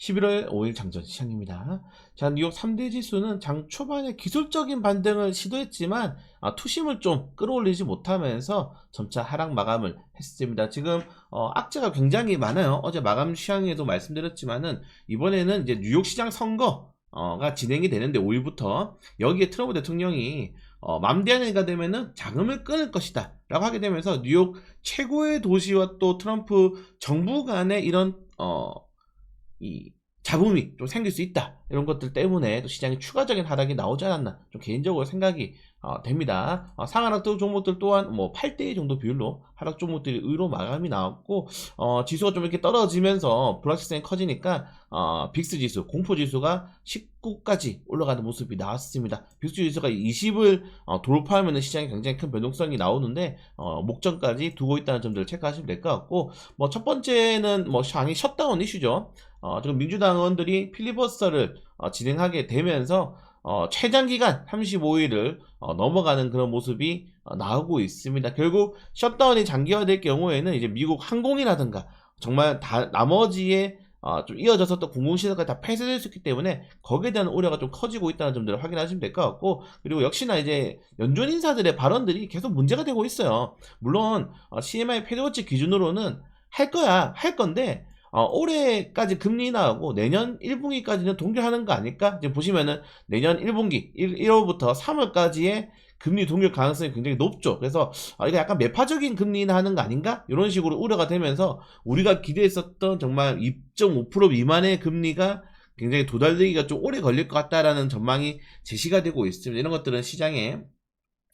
11월 5일 장전 시장입니다. 자, 뉴욕 3대 지수는 장 초반에 기술적인 반등을 시도했지만 아, 투심을 좀 끌어올리지 못하면서 점차 하락 마감을 했습니다. 지금 어, 악재가 굉장히 많아요. 어제 마감 시황에도 말씀드렸지만은 이번에는 이제 뉴욕 시장 선거가 진행이 되는데 5일부터 여기에 트럼프 대통령이 어, 맘대안이가 되면은 자금을 끊을 것이다 라고 하게 되면서 뉴욕 최고의 도시와 또 트럼프 정부 간의 이런 어, 이 잡음이 좀 생길 수 있다 이런 것들 때문에 또 시장에 추가적인 하락이 나오지 않았나 좀 개인적으로 생각이 어, 됩니다. 어, 상하락 종목들 또한 뭐 8대2 정도 비율로 하락 종목들이 의로 마감이 나왔고 어, 지수가 좀 이렇게 떨어지면서 불확실성이 커지니까 어, 빅스 지수 공포 지수가 19까지 올라가는 모습이 나왔습니다. 빅스 지수가 20을 어, 돌파하면 시장에 굉장히 큰 변동성이 나오는데 어, 목전까지 두고 있다는 점들을 체크하시면 될 것 같고 뭐 첫 번째는 뭐 장이 셧다운 이슈죠. 어, 지금 민주당 의원들이 필리버스터를 어, 진행하게 되면서 어, 최장 기간 35일을 어, 넘어가는 그런 모습이 어, 나오고 있습니다. 결국 셧다운이 장기화될 경우에는 이제 미국 항공이라든가 정말 다 나머지의 어, 좀 이어져서 또 공공시설까지 다 폐쇄될 수 있기 때문에 거기에 대한 우려가 좀 커지고 있다는 점들을 확인하시면 될 것 같고 그리고 역시나 이제 연준 인사들의 발언들이 계속 문제가 되고 있어요. 물론 어, CMI 패드워치 기준으로는 할 거야 할 건데 어, 올해까지 금리 인하하고 내년 1분기까지는 동결하는 거 아닐까? 지금 보시면은 내년 1분기 1, 1월부터 3월까지의 금리 동결 가능성이 굉장히 높죠. 그래서 아, 이거 약간 매파적인 금리 인하하는 거 아닌가? 이런 식으로 우려가 되면서 우리가 기대했었던 정말 2.5% 미만의 금리가 굉장히 도달되기가 좀 오래 걸릴 것 같다라는 전망이 제시가 되고 있습니다. 이런 것들은 시장에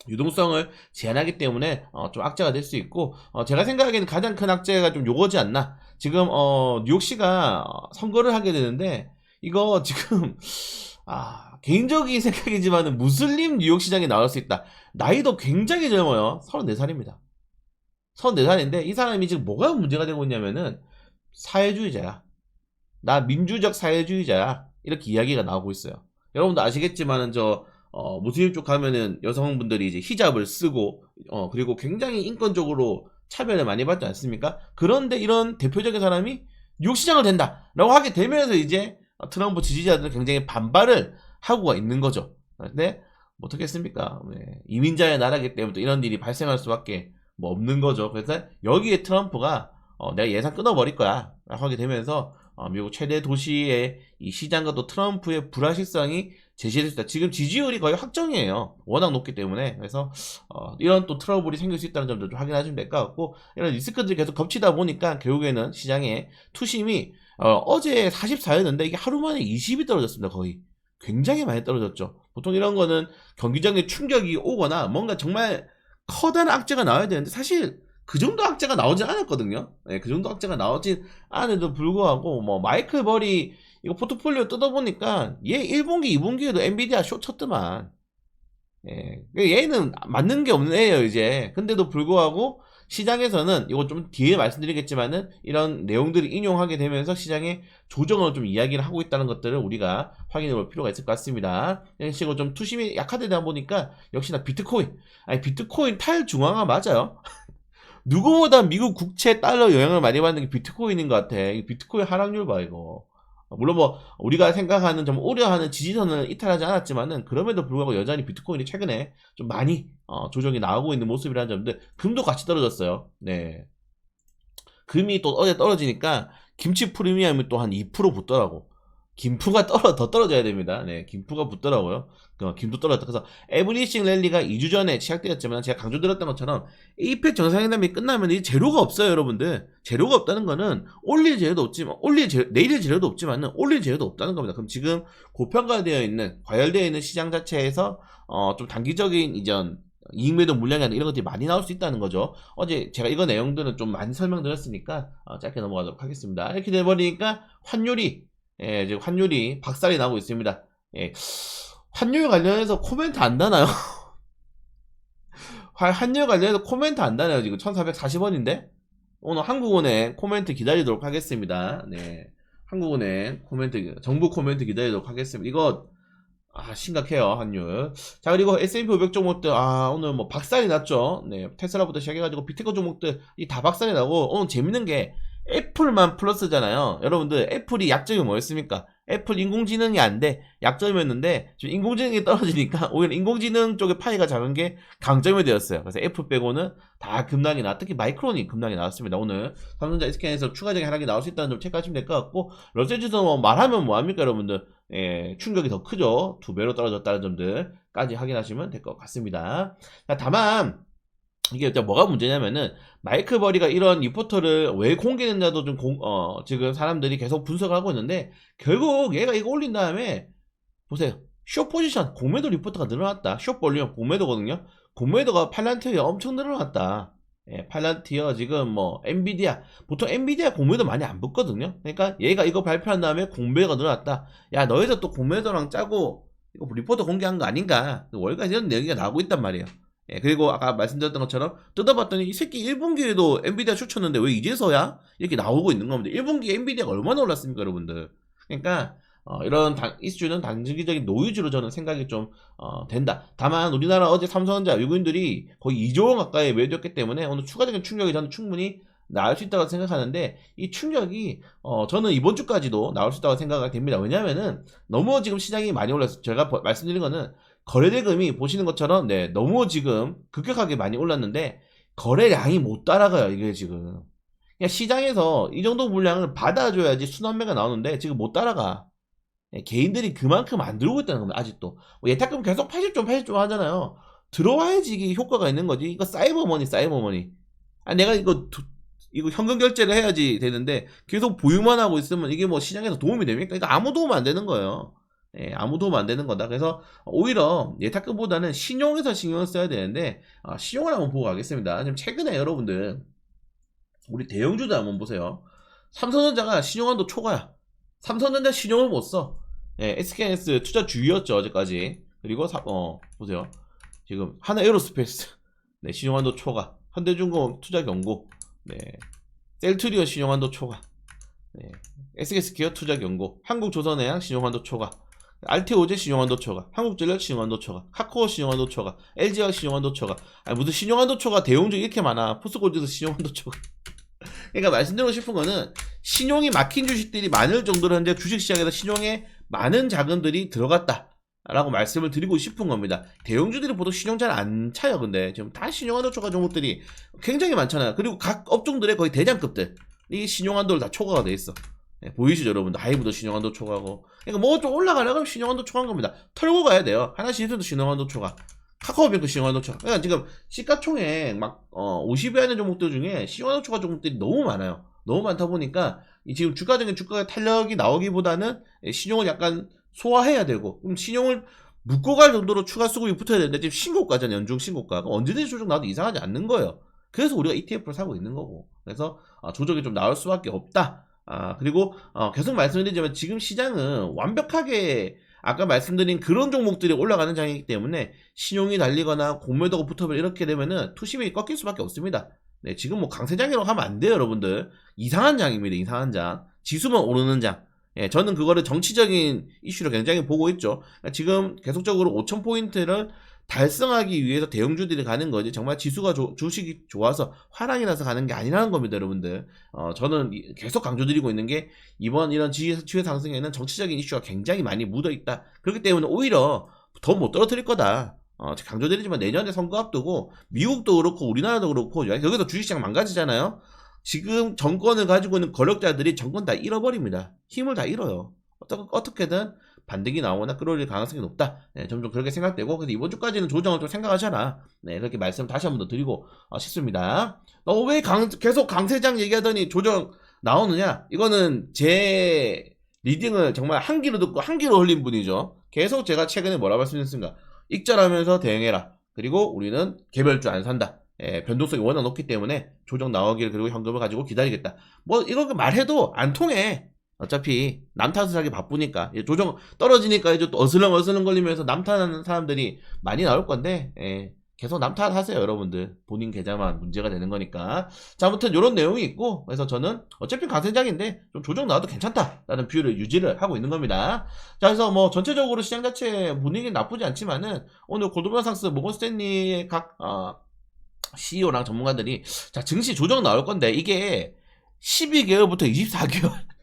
유동성을 제한하기 때문에 어, 좀 악재가 될 수 있고 어, 제가 생각하기에는 가장 큰 악재가 좀 요거지 않나. 지금 어, 뉴욕시가 어, 선거를 하게 되는데 이거 지금 아, 개인적인 생각이지만 무슬림 뉴욕시장에 나올 수 있다. 나이도 굉장히 젊어요. 34살입니다. 34살인데 이 사람이 지금 뭐가 문제가 되고 있냐면은 사회주의자야. 나 민주적 사회주의자야. 이렇게 이야기가 나오고 있어요. 여러분도 아시겠지만은 저 어, 무슬림 쪽 가면은 여성분들이 이제 히잡을 쓰고, 어, 그리고 굉장히 인권적으로 차별을 많이 받지 않습니까? 그런데 이런 대표적인 사람이 뉴욕시장을 된다! 라고 하게 되면서 이제 트럼프 지지자들은 굉장히 반발을 하고 있는 거죠. 근데, 뭐 어떻겠습니까? 네. 이민자의 나라기 때문에 또 이런 일이 발생할 수밖에 뭐 없는 거죠. 그래서 여기에 트럼프가 어, 내가 예산 끊어버릴 거야. 라고 하게 되면서 어, 미국 최대 도시의 이 시장과 또 트럼프의 불확실성이 제시됐습니다. 지금 지지율이 거의 확정이에요. 워낙 높기 때문에. 그래서, 어, 이런 또 트러블이 생길 수 있다는 점도 좀 확인하시면 될 것 같고, 이런 리스크들이 계속 겹치다 보니까 결국에는 시장에 투심이, 어, 제 44였는데 이게 하루 만에 20이 떨어졌습니다. 거의. 굉장히 많이 떨어졌죠. 보통 이런 거는 경기장에 충격이 오거나 뭔가 정말 커다란 악재가 나와야 되는데 사실 그 정도 악재가 나오지 않았거든요. 네, 그 정도 악재가 나오진 않아도 불구하고 뭐 마이클 버리 이거 포트폴리오 뜯어보니까 얘 1분기, 2분기에도 엔비디아 쇼 쳤더만. 예. 얘는 맞는 게 없는 애예요, 이제. 근데도 불구하고 시장에서는 이거 좀 뒤에 말씀드리겠지만은 이런 내용들을 인용하게 되면서 시장에 조정을 좀 이야기를 하고 있다는 것들을 우리가 확인해 볼 필요가 있을 것 같습니다. 이런 식으로 좀 투심이 약화되다 보니까 역시나 비트코인. 아니, 비트코인 탈중앙화 맞아요. 누구보다 미국 국채 달러 영향을 많이 받는 게 비트코인인 것 같아. 비트코인 하락률 봐, 이거. 물론 뭐 우리가 생각하는 좀 우려하는 지지선을 이탈하지 않았지만은 그럼에도 불구하고 여전히 비트코인이 최근에 좀 많이 어, 조정이 나오고 있는 모습이라는 점들 금도 같이 떨어졌어요. 네. 금이 또 어제 떨어지니까 김치 프리미엄이 또 한 2% 붙더라고. 김프가 떨어 더 떨어져야 됩니다. 네, 김프가 붙더라고요. 어, 김도 떨어졌다. 그래서 에브리싱 랠리가 2주 전에 시작되었지만 제가 강조드렸던 것처럼 에이펙 정상회담이 끝나면 이 재료가 없어요, 여러분들. 재료가 없다는 거는 올릴 재료도 없지만 올릴 재료, 내릴 재료도 없지만은 올릴 재료도 없다는 겁니다. 그럼 지금 고평가되어 있는 과열되어 있는 시장 자체에서 어, 좀 단기적인 이전 이익매도 물량이 아니라 이런 것들이 많이 나올 수 있다는 거죠. 어제 제가 이거 내용들은 좀 많이 설명드렸으니까 어, 짧게 넘어가도록 하겠습니다. 이렇게 돼버리니까 환율이 예, 지금 환율이 박살이 나고 있습니다. 예, 환율 관련해서 코멘트 안 다나요? 환율 관련해서 코멘트 안 다나요? 지금 1440원인데? 오늘 한국은행 코멘트 기다리도록 하겠습니다. 네. 한국은행 코멘트, 정부 코멘트 기다리도록 하겠습니다. 이거, 아, 심각해요, 환율. 자, 그리고 S&P 500 종목들, 아, 오늘 뭐 박살이 났죠. 네. 테슬라부터 시작해가지고 비트코 종목들, 이 다 박살이 나고, 오늘 재밌는 게, 애플만 플러스잖아요. 여러분들 애플이 약점이 뭐였습니까? 애플 인공지능이 안 돼. 약점이었는데 지금 인공지능이 떨어지니까 오히려 인공지능 쪽의 파이가 작은 게 강점이 되었어요. 그래서 애플 빼고는 다 급락이 나. 특히 마이크론이 급락이 나왔습니다. 오늘 삼성전자 SK에서 추가적인 하락이 나올 수 있다는 점 체크하시면 될 것 같고 롯데지수 뭐 말하면 뭐 합니까 여러분들? 예, 충격이 더 크죠. 두 배로 떨어졌다는 점들까지 확인하시면 될 것 같습니다. 자, 다만 이게 뭐가 문제냐면은 마이크 버리가 이런 리포터를 왜 공개했냐도 좀 공, 어, 지금 사람들이 계속 분석을 하고 있는데 결국 얘가 이거 올린 다음에 보세요. 쇼 포지션 공매도 리포터가 늘어났다. 쇼 볼륨 공매도거든요. 공매도가 팔란티어에 엄청 늘어났다. 예, 팔란티어 지금 뭐 엔비디아 보통 엔비디아 공매도 많이 안 붙거든요. 그러니까 얘가 이거 발표한 다음에 공매도가 늘어났다. 야 너희들 또 공매도랑 짜고 이거 리포터 공개한 거 아닌가? 월가 이런 얘기가 나오고 있단 말이에요. 예, 그리고 아까 말씀드렸던 것처럼 뜯어봤더니 이 새끼 1분기에도 엔비디아 추천했는데 왜 이제서야 이렇게 나오고 있는 겁니다. 1분기 엔비디아가 얼마나 올랐습니까, 여러분들? 그러니까 어, 이런 당, 이슈는 단기적인 노이즈로 저는 생각이 좀 어, 된다. 다만 우리나라 어제 삼성전자 외국인들이 거의 2조 원 가까이 매도했기 때문에 오늘 추가적인 충격이 저는 충분히 나올 수 있다고 생각하는데 이 충격이 어, 저는 이번 주까지도 나올 수 있다고 생각이 됩니다. 왜냐하면은 너무 지금 시장이 많이 올랐어요. 제가 버- 말씀드린 거는 거래대금이 보시는 것처럼 네 너무 지금 급격하게 많이 올랐는데 거래량이 못 따라가요 이게 지금. 그냥 시장에서 이 정도 물량을 받아줘야지 순환매가 나오는데 지금 못 따라가. 예, 개인들이 그만큼 안 들어오고 있다는 겁니다 아직도. 뭐 예탁금 계속 80점 80점 하잖아요. 들어와야지 이게 효과가 있는 거지. 이거 사이버머니 사이버머니. 아 내가 이거 두- 이거 현금 결제를 해야지 되는데 계속 보유만 하고 있으면 이게 뭐 시장에서 도움이 됩니까? 그러니까 아무 도움 안 되는 거예요. 예, 아무 도움 안 되는 거다. 그래서 오히려 예탁금보다는 신용에서 신경을 써야 되는데 아, 신용을 한번 보고 가겠습니다. 지금 최근에 여러분들 우리 대형주들 한번 보세요. 삼성전자가 신용한도 초과야. 삼성전자 신용을 못 써. 예, SKS 투자 주의였죠 어제까지. 그리고 사- 어 보세요. 지금 하나 에어로스페이스 네, 신용한도 초과. 현대중공 투자 경고. 네. 셀트리오 신용한도 초과. 네. SKS 기업 투자 경고. 한국조선해양 신용한도 초과. 알테오제 신용한도 초과, 한국전력 신용한도 초과, 카카오 신용한도 초과, LG화학 신용한도 초과. 아니 무슨 신용한도 초과 대용주 이렇게 많아. 포스골드도 신용한도 초과. 그러니까 말씀드리고 싶은 거는 신용이 막힌 주식들이 많을 정도로 현재 주식시장에서 신용에 많은 자금들이 들어갔다. 라고 말씀을 드리고 싶은 겁니다. 대형주들이 보통 신용 잘 안 차요, 근데. 지금 다 신용한도 초과 종목들이 굉장히 많잖아요. 그리고 각 업종들의 거의 대장급들. 이 신용한도를 다 초과가 돼 있어. 예, 보이시죠, 여러분들? 하이브도 신용한도 초과고. 그러니까 뭐 좀 올라가려면 신용한도 초과한 겁니다. 털고 가야 돼요. 하나씩 도 신용한도 초과. 카카오뱅크 신용한도 초과. 그러니까 지금 시가총액 막, 어, 50여 하는 종목들 중에 신용한도 초과 종목들이 너무 많아요. 너무 많다 보니까 이 지금 주가적인 주가의 탄력이 나오기보다는 예, 신용을 약간 소화해야 되고, 그럼 신용을 묶고 갈 정도로 추가 수급이 붙어야 되는데 지금 신고가잖아요. 연중 신고가. 그럼 언제든지 조정 나도 이상하지 않는 거예요. 그래서 우리가 ETF를 사고 있는 거고. 그래서 아, 조정이 좀 나올 수밖에 없다. 아, 그리고 어, 계속 말씀드리지만 지금 시장은 완벽하게 아까 말씀드린 그런 종목들이 올라가는 장이기 때문에 신용이 달리거나 공매도가 붙어버려 이렇게 되면은 투심이 꺾일 수밖에 없습니다. 네, 지금 뭐 강세장이라고 하면 안 돼요, 여러분들. 이상한 장입니다, 이상한 장. 지수만 오르는 장. 예, 저는 그거를 정치적인 이슈로 굉장히 보고 있죠. 그러니까 지금 계속적으로 5,000포인트를 달성하기 위해서 대형주들이 가는 거지. 정말 지수가 조- 주식이 좋아서 화랑이 나서 가는 게 아니라는 겁니다 여러분들. 어, 저는 이- 계속 강조드리고 있는 게 이번 이런 지수 상승에는 정치적인 이슈가 굉장히 많이 묻어 있다. 그렇기 때문에 오히려 더 못 떨어뜨릴 거다. 어, 강조드리지만 내년에 선거 앞두고 미국도 그렇고 우리나라도 그렇고 여기서 주식시장 망가지잖아요. 지금 정권을 가지고 있는 권력자들이 정권 다 잃어버립니다. 힘을 다 잃어요. 어떻, 어떻게든 반등이 나오거나 끌어올릴 가능성이 높다. 네, 점점 그렇게 생각되고 그래서 이번 주까지는 조정을 좀 생각하셔라. 네, 그렇게 말씀 다시 한 번 더 드리고 어, 싶습니다. 너 왜 계속 강세장 얘기하더니 조정 나오느냐? 이거는 제 리딩을 정말 한 귀로 듣고 한 귀로 흘린 분이죠. 계속 제가 최근에 뭐라 말씀드렸습니까? 익절하면서 대응해라. 그리고 우리는 개별주 안 산다. 예, 변동성이 워낙 높기 때문에 조정 나오길 그리고 현금을 가지고 기다리겠다. 뭐 이거 말해도 안 통해. 어차피 남 탓을 하기 바쁘니까. 예, 조정 떨어지니까 이제 또 어슬렁 어슬렁 걸리면서 남 탓하는 사람들이 많이 나올 건데 예, 계속 남 탓하세요 여러분들. 본인 계좌만 문제가 되는 거니까. 자 아무튼 이런 내용이 있고 그래서 저는 어차피 강세장인데 좀 조정 나와도 괜찮다라는 뷰를 유지를 하고 있는 겁니다. 자 그래서 뭐 전체적으로 시장 자체 분위기는 나쁘지 않지만은 오늘 골드만상스 모건스탠리의 각 어, CEO랑 전문가들이 자 증시 조정 나올 건데 이게 12개월부터 24개월.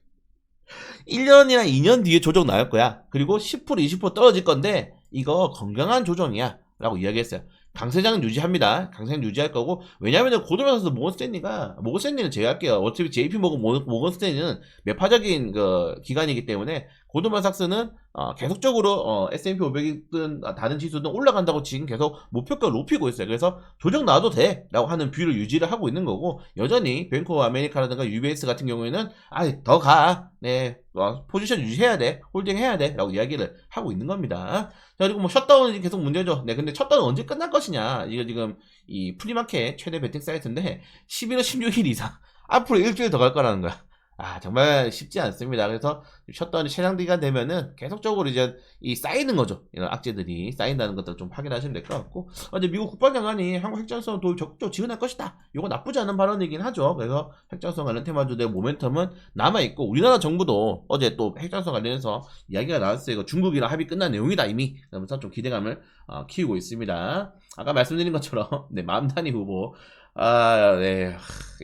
1년이나 2년 뒤에 조정 나올 거야. 그리고 10% 20% 떨어질 건데 이거 건강한 조정이야. 라고 이야기했어요. 강세장은 유지합니다. 강세장 유지할 거고 왜냐면은 고등학교에서 모건스탠리가 모건스탠리는 제가 할게요. 어차피 JP 모건 모건스탠리는 매파적인 그 기관이기 때문에 고드만삭스는 어, 계속적으로 어, S&P 500이든 다른 지수든 올라간다고 지금 계속 목표가 높이고 있어요. 그래서 조정 나도 돼라고 하는 뷰를 유지를 하고 있는 거고 여전히 뱅크 오브 아메리카라든가 UBS 같은 경우에는 아더 가, 네 어, 포지션 유지해야 돼, 홀딩 해야 돼 라고 이야기를 하고 있는 겁니다. 자 그리고 뭐 셧다운이 계속 문제죠. 네 근데 셧다운 언제 끝날 것이냐 이거 지금 이 프리마켓 최대 베팅 사이트인데 11월 16일 이상 앞으로 일주일 더 갈 거라는 거야. 아 정말 쉽지 않습니다. 그래서 셧다운이 최장 기간 되면은 계속적으로 이제 이 쌓이는 거죠. 이런 악재들이 쌓인다는 것들 좀 확인하시면 될 것 같고 어제 미국 국방장관이 한국 핵전선 도입 적극적으로 지원할 것이다. 이거 나쁘지 않은 발언이긴 하죠. 그래서 핵전선 관련 테마주의 모멘텀은 남아 있고 우리나라 정부도 어제 또 핵전선 관련해서 이야기가 나왔어요. 이거 중국이랑 합의 끝난 내용이다 이미. 그러면서 좀 기대감을 어, 키우고 있습니다. 아까 말씀드린 것처럼 네 마음단이 후보 아 네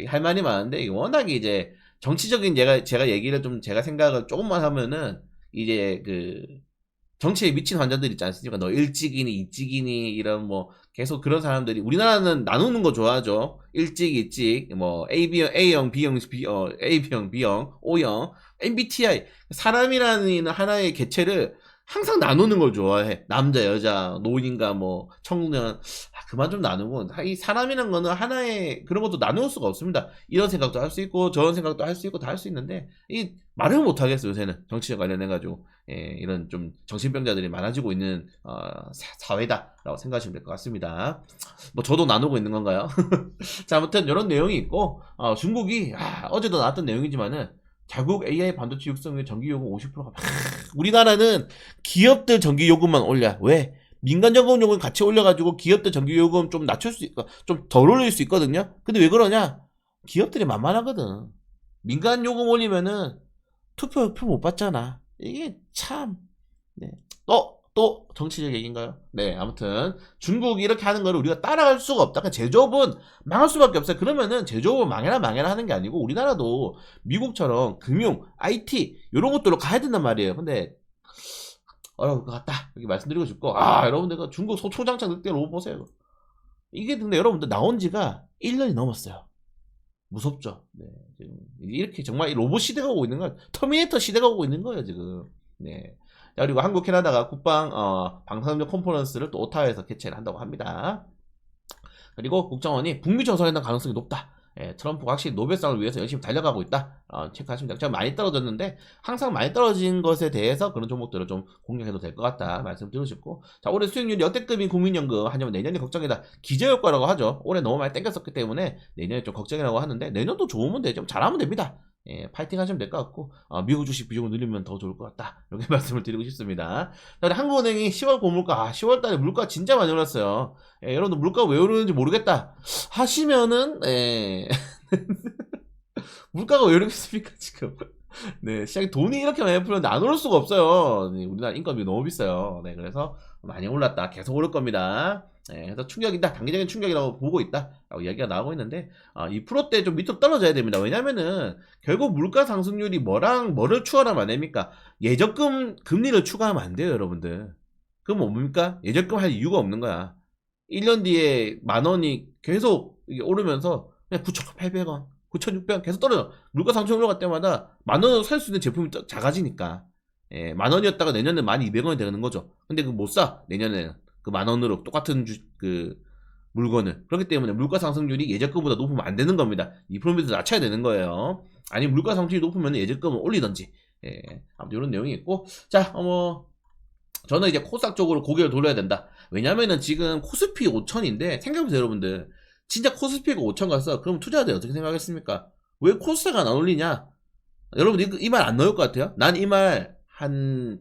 할 말이 많은데 워낙에 이제 정치적인 제가 제가 얘기를 좀 제가 생각을 조금만 하면은 이제 그 정치에 미친 환자들 있지 않습니까? 너 일찍이니 이찍이니 이런 뭐 계속 그런 사람들이 우리나라는 나누는 거 좋아하죠. 일찍 이찍 뭐 A형 A형 B형 B 어 A형 B형 O형 MBTI 사람이라는 하나의 개체를 항상 나누는 걸 좋아해. 남자, 여자, 노인과 뭐 청년. 아, 그만 좀 나누고 이 사람이란 거는 하나의 그런 것도 나눌 수가 없습니다. 이런 생각도 할 수 있고 저런 생각도 할 수 있고 다 할 수 있는데 이 말을 못 하겠어요 요새는 정치에 관련해 가지고 예, 이런 좀 정신병자들이 많아지고 있는 어, 사, 회다라고 생각하시면 될 것 같습니다. 뭐 저도 나누고 있는 건가요? 자 아무튼 이런 내용이 있고 어, 중국이 아, 어제도 나왔던 내용이지만은 자국 AI 반도체 육성 의 전기 요금 50%가 막 우리나라는 기업들 전기 요금만 올려. 왜? 민간 전기 요금 같이 올려가지고 기업들 전기 요금 좀 낮출 수 있고 좀 덜 올릴 수 있거든요. 근데 왜 그러냐? 기업들이 만만하거든. 민간 요금 올리면은 투표 표못 받잖아. 이게 참. 네. 또, 또 정치적 얘기인가요? 네, 아무튼 중국이 이렇게 하는 거를 우리가 따라갈 수가 없다. 그러니까 제조업은 망할 수밖에 없어요. 그러면은 제조업은 망해라 망해라 하는 게 아니고 우리나라도 미국처럼 금융, IT 이런 것들로 가야 된단 말이에요. 근데 어려울 것 같다. 이렇게 말씀드리고 싶고 아 여러분들 그 중국 소총장창 늑대 로봇 보세요. 이게 근데 여러분들 나온 지가 1년이 넘었어요. 무섭죠. 네, 지금 이렇게 정말 이 로봇 시대가 오고 있는 거예요. 터미네이터 시대가 오고 있는 거예요 지금. 네. 자, 그리고 한국 캐나다가 국방 어, 방산협력 컨퍼런스를 또 오타와에서 개최를 한다고 합니다. 그리고 국정원이 북미 정상회담 가능성이 높다. 예, 트럼프가 확실히 노벨상을 위해서 열심히 달려가고 있다. 어, 체크하시면 됩니다. 제가 많이 떨어졌는데 항상 많이 떨어진 것에 대해서 그런 종목들을 좀 공략해도 될 것 같다 말씀 드리고 싶고 자 올해 수익률이 역대급인 국민연금 하냐면 내년이 걱정이다. 기저효과라고 하죠. 올해 너무 많이 땡겼었기 때문에 내년에 좀 걱정이라고 하는데 내년도 좋으면 되죠. 잘하면 됩니다. 예, 파이팅 하시면 될 것 같고 어, 미국 주식 비중을 늘리면 더 좋을 것 같다 이렇게 말씀을 드리고 싶습니다. 한국은행이 10월 고물가 아, 10월 달에 물가 진짜 많이 올랐어요. 예, 여러분들 물가 왜 오르는지 모르겠다 하시면은 예. 물가가 왜 이러겠습니까 지금? 네 시장에 돈이 이렇게 많이 풀렸는데 안 오를 수가 없어요. 네, 우리나라 인건비 너무 비싸요. 네 그래서 많이 올랐다 계속 오를 겁니다. 네, 그래서 충격이다 단기적인 충격이라고 보고 있다 라고 이야기가 나오고 있는데 아, 2%대 좀 밑으로 떨어져야 됩니다. 왜냐면은 결국 물가 상승률이 뭐랑 뭐를 추가하면 안 됩니까? 예적금 금리를 추가하면 안 돼요, 여러분들. 그럼 뭡니까? 예적금 할 이유가 없는 거야. 1년 뒤에 만 원이 계속 오르면서 그냥 9,800원, 9,600원 계속 떨어져. 물가 상승 올라갈 때마다 만 원으로 살 수 있는 제품이 더 작아지니까. 예, 만 원이었다가 내년에 1,200원이 되는 거죠. 근데 그 못 사. 내년에는 그 만 원으로 똑같은 주, 그 물건을. 그렇기 때문에 물가 상승률이 예적금보다 높으면 안 되는 겁니다. 2%밑에 낮춰야 되는 거예요. 아니 물가 상승률이 높으면 예적금을 올리든지. 예, 아무튼 이런 내용이 있고. 자, 어, 뭐 저는 이제 코스닥 쪽으로 고개를 돌려야 된다. 왜냐면은 지금 코스피 5천인데 생각해보세요 여러분들. 진짜 코스피가 5천 갔어. 그럼 투자자들 어떻게 생각하겠습니까? 왜 코스닥 안 올리냐? 여러분 이 말 안 나올 것 같아요? 난 이 말 한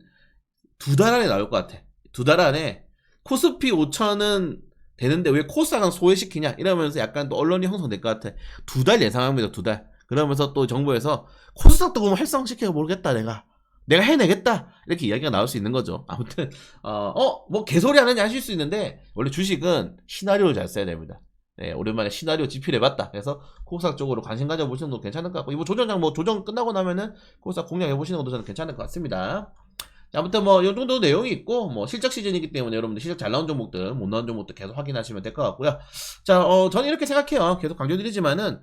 두 달 안에 나올 것 같아. 두 달 안에 코스피 5천은 되는데 왜 코스닥은 소외시키냐? 이러면서 약간 또 언론이 형성될 것 같아. 두 달 예상합니다. 두 달. 그러면서 또 정부에서 코스닥도 그럼 활성시켜 모르겠다 내가. 내가 해내겠다 이렇게 이야기가 나올 수 있는 거죠. 아무튼 어뭐 개소리 하느냐 하실 수 있는데 원래 주식은 시나리오를 잘 써야 됩니다. 네, 오랜만에 시나리오 집필해봤다. 그래서 코스닥 쪽으로 관심 가져보시는 것도 괜찮을 것 같고, 이번 조정장 뭐 조정 끝나고 나면은 코스닥 공략해보시는 것도 저는 괜찮을 것 같습니다. 자, 아무튼 뭐, 이 정도 내용이 있고, 뭐, 실적 시즌이기 때문에 여러분들 실적 잘 나온 종목들, 못 나온 종목들 계속 확인하시면 될 것 같고요. 자, 어, 저는 이렇게 생각해요. 계속 강조드리지만은,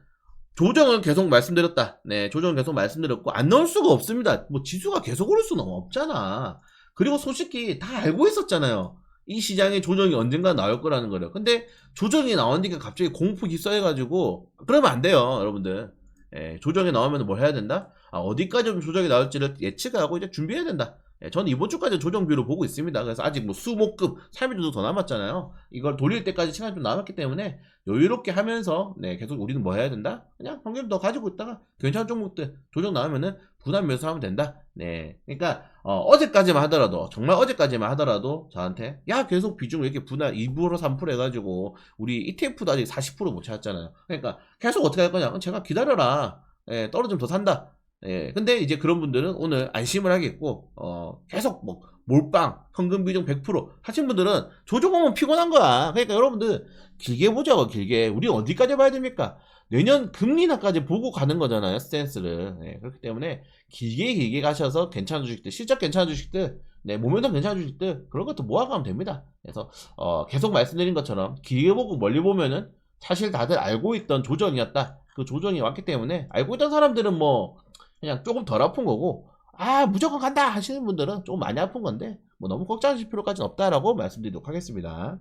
조정은 계속 말씀드렸다. 네, 조정은 계속 말씀드렸고, 안 나올 수가 없습니다. 뭐, 지수가 계속 오를 수는 없잖아. 그리고 솔직히 다 알고 있었잖아요. 이 시장에 조정이 언젠가 나올 거라는 거를. 근데 조정이 나오니까 갑자기 공포 휩싸여가지고, 그러면 안 돼요, 여러분들. 예, 조정이 나오면 뭘 해야 된다? 아, 어디까지 좀 조정이 나올지를 예측하고 이제 준비해야 된다. 예, 저는 이번 주까지 조정비로 보고 있습니다. 그래서 아직 뭐 수목급 3일도 더 남았잖아요. 이걸 돌릴 때까지 시간이 좀 남았기 때문에 여유롭게 하면서 네, 계속 우리는 뭐 해야 된다? 그냥 환경 더 가지고 있다가 괜찮은 종목들 조정 나오면은 부담 매수하면 된다. 네. 그러니까 어, 제까지만 하더라도 정말 어제까지만 하더라도 저한테 야 계속 비중을 이렇게 분할 2% 3% 해가지고 우리 ETF도 아직 40%못 찾았잖아요. 그러니까 계속 어떻게 할 거냐? 제가 기다려라. 예, 떨어지면 더 산다. 예, 근데 이제 그런 분들은 오늘 안심을 하겠고, 어, 계속 뭐, 몰빵, 현금 비중 100% 하신 분들은 조정 오면 피곤한 거야. 그러니까 여러분들, 길게 보자고, 길게. 우리 어디까지 봐야 됩니까? 내년 금리나까지 보고 가는 거잖아요, 스탠스를. 예, 그렇기 때문에, 길게 길게 가셔서 괜찮은 주식들, 실적 괜찮은 주식들, 네, 모멘텀 괜찮은 주식들, 그런 것도 모아가면 됩니다. 그래서, 어, 계속 말씀드린 것처럼, 길게 보고 멀리 보면은, 사실 다들 알고 있던 조정이었다. 그 조정이 왔기 때문에, 알고 있던 사람들은 뭐, 그냥 조금 덜 아픈 거고 아 무조건 간다 하시는 분들은 조금 많이 아픈 건데 뭐 너무 걱정하실 필요까지는 없다라고 말씀드리도록 하겠습니다.